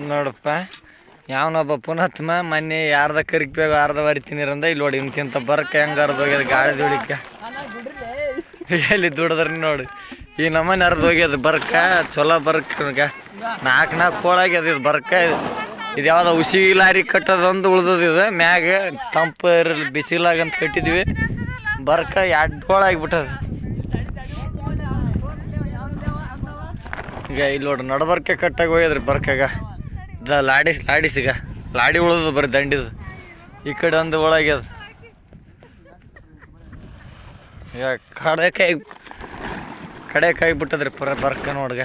ನೋಡಪ್ಪ, ಯಾವನೊಬ್ಬ ಪುನತ್ಮ, ಮೊನ್ನೆ ಯಾರ್ದ ಕರಿಕ್ಬೇಕು ಯಾರ್ದ ವರಿತೀನಿ ಅಂದ ಇಲ್ಲಿ ನೋಡಿ ಇಂತಿಂತ ಬರ್ಕ ಹೆಂಗ ಹೋಗ್ಯದ, ಗಾಳಿ ದುಡಿಕ ಎಲ್ಲಿ ದುಡದ್ರಿ ನೋಡಿ, ಈ ನಮ್ಮನೆ ಅರ್ಧ ಹೋಗ್ಯದ ಬರ್ಕ, ಚಲೋ ಬರ್ಕ ನಾಲ್ಕು ನಾಲ್ಕು ಕೋಳಾಗ್ಯದ ಇದು ಬರ್ಕ. ಇದು ಯಾವುದೋ ಉಸಿ ಲಾರಿ ಕಟ್ಟೋದೊಂದು ಉಳ್ದದ ಇದು, ಮ್ಯಾಗ ತಂಪು ಇರಲಿ ಬಿಸಿಲಾಗ ಅಂತ ಕಟ್ಟಿದ್ವಿ. ಬರ್ಕ ಎರಡು ಕೋಳಾಗ್ಬಿಟ್ಟದ ಈಗ ಇಲ್ಲಿ ನೋಡಿ, ನಡಬರ್ಕೆ ಕಟ್ಟಾಗಿ ಹೋಗ್ಯದ್ರಿ ಬರ್ಕಾಗ. ಇದ ಲಾಡಿಸ್ ಈಗ ಲಾಡಿ ಉಳದು ಬರೀ ದಂಡಿದು. ಈ ಕಡೆ ಒಂದು ಒಳಗ್ಯದ. ಈಗ ಕಡೆ ಕೈ ಕಡೆ ಕೈ ಬಿಟ್ಟದ್ರಿ ಪರ ಬರ್ಕ ನೋಡ್ಗ.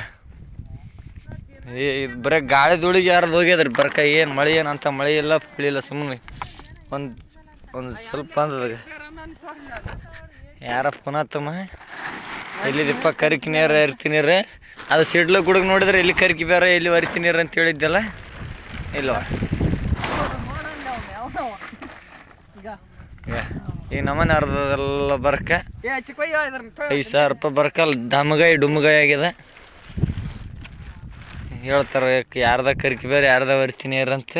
ಇದು ಬರೀ ಗಾಳಿ ಧೂಳಿಗೆ ಯಾರ್ದು ಹೋಗ್ಯದ್ರಿ ಬರ್ಕ ಏನು ಮಳೆ, ಏನು ಅಂತ ಮಳೆ ಇಲ್ಲ ಇಲ್ಲ ಸುಮ್ಮನೆ ಒಂದು ಒಂದು ಸ್ವಲ್ಪ ಅಂದದಾಗ. ಯಾರ ಪುನಃತಮ್ಮ ಎಲ್ಲಿದಪ್ಪ ಕರಿಕಿನೇರ ನೀರು ಇರ್ತೀನಿ ಅದು ಸಿಡ್ಲು ಗುಡುಗ್ ನೋಡಿದ್ರೆ ಎಲ್ಲಿ ಕರಿಕಿ ಬೇರೆ ಎಲ್ಲಿ ವರಿತಿ ನೀರು ಅಂತ ಹೇಳಿದ್ದಲ್ಲ? ಇಲ್ವಾ? ಈಗ. ನಮ್ಮನೆ ಅರ್ಧದೆಲ್ಲ ಬರ್ಕ ಐದು ಸಾವಿರ ರೂಪಾಯಿ ಬರ್ಕಲ್ ಡಮಗಾಯಿ ಡುಮ್ಗಾಯಿ ಆಗಿದೆ. ಹೇಳ್ತಾರೆ ಯಾರ್ದ ಕರಿಕಿ ಬೇರೆ ಯಾರ್ದ ಬರ್ತೀನಿ ಅಂತ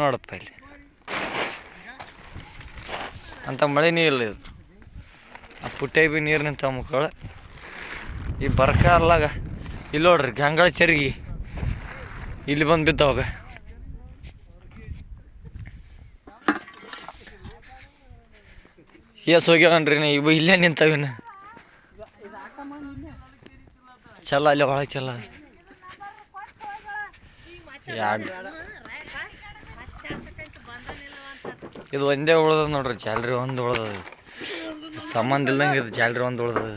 ನೋಡಪ್ಪ ಇಲ್ಲಿ. ಅಂತ ಮಳೆನೇ ಇಲ್ಲ ಇದು. ಆ ಪುಟ್ಟೆ ಬಿ ನೀರು ನಿಂತ ಮಕ್ಕಳು ಈ ಬರ್ಕ ಅಲ್ಲಾಗ ಇಲ್ಲಿ ನೋಡ್ರಿ ಗಂಗಳ ಚರ್ಗಿ. ಇಲ್ಲಿ ಬಂದು ಬಿದ್ದವಾಗ. ಎಸ್, ಹೋಗ್ಯಾವನ್ರಿ ನೀವು ಇಲ್ಲೇ ನಿಂತವಿನ ಚಲ ಅಲ್ಲಿ ಒಳಗೆ ಚಲ ಇದು ಒಂದೇ ಉಳ್ದದ ನೋಡ್ರಿ, ಜಾಲ್ರಿ ಒಂದು ಉಳ್ದದ. ಸಂಬಂಧ ಇಲ್ದಂಗೆ ಇದು ಜಾಲ್ರಿ ಒಂದು ಉಳ್ದದ.